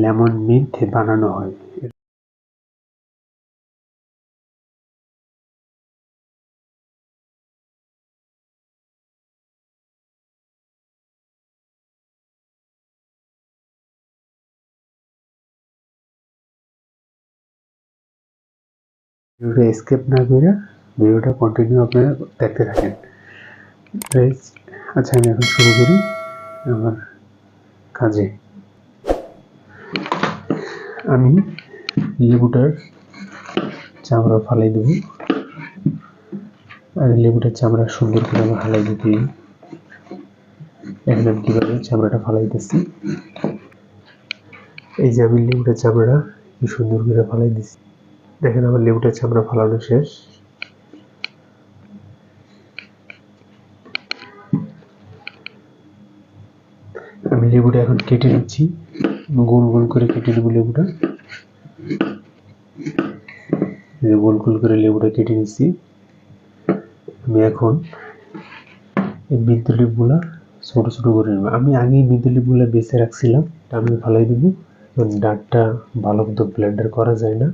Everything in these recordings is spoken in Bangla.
লেমন মিন্ট বানানো হয়। ভিডিওটা স্কেপ না করে ভিডিওটা কন্টিনিউ আপনারা দেখতে থাকেন। আচ্ছা আমি এখন শুরু করি আমার কাজে। আমি লেবুটার চামড়া ফালাই দেব। আর লেবুটার চামড়া সুন্দর করে আমি ফালাই দিতে এখন আমি কীভাবে চামড়াটা ফালাই দিচ্ছি এই যে আমি লেবুটার চামড়া কি সুন্দর করে ফালাই দিচ্ছি দেখেন আমার লেবুটার চামড়া ফালানো শেষ। আমি লেবুটা এখন কেটে নিচ্ছি। গোল গোল করে কেটে নেব লেবুটা। গোল গোল করে লেবুটা কেটে নিচ্ছি। আমি এখন এই বিদ্যুলিপগুলা ছোট ছোট করে নেব। আমি আগেই বিদ্যুলিপগুলা বেছে রাখছিলাম আমি ফালাই দিব। ডাটটা ভালো মতো ব্লেন্ডার করা যায় না।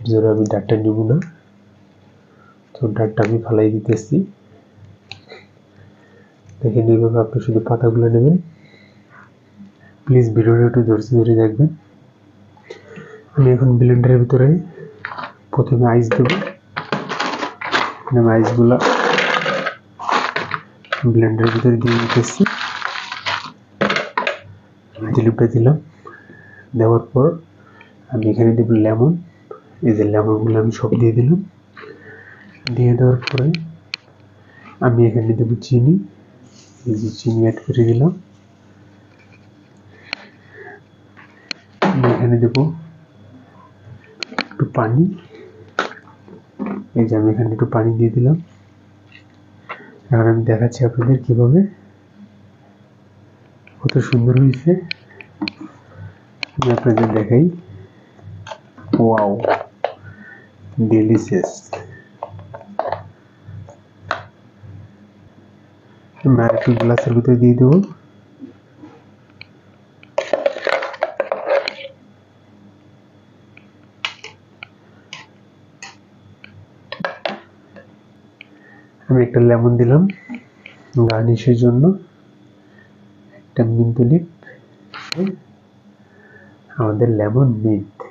এর জন্য আমি ডাটটা নিব না। তো ডাটটা আমি ফালাই দিতেছি। দেখেন এইভাবে আপনি শুধু পাতাগুলো নেবেন। প্লিজ ভিডিওটা একটু ধৈর্য ধরে দেখবেন। আমি এখন ব্লেন্ডারের ভিতরে প্রথমে আইস দেব। আমি আইসগুলা ব্লেন্ডারের ভিতরে দিয়ে দিতেছি। দিলিপটা দিলাম। দেওয়ার পর আমি এখানে দেব লেমন এই যে লেমনগুলো আমি সব দিয়ে দিলাম। দিয়ে দেওয়ার পরে আমি এখানে দেব চিনি। এই যে চিনি অ্যাড করে দিলাম আমি এখানে দেব একটু পানি। এই যে আমি এখানে একটু পানি দিয়ে দিলাম। এখন আমি দেখাচ্ছি আপনাদের কীভাবে কত সুন্দর হয়েছে। আমি আপনাদের দেখাই। ওয়াও ডেলিশিয়াস আমি আরেকটু গ্লাসের ভিতরে দিয়ে দেবো। আমি একটা লেমন দিলাম গার্নিশের জন্য। একটা মিন্ট লিপ। আমাদের লেমন মিন্ট।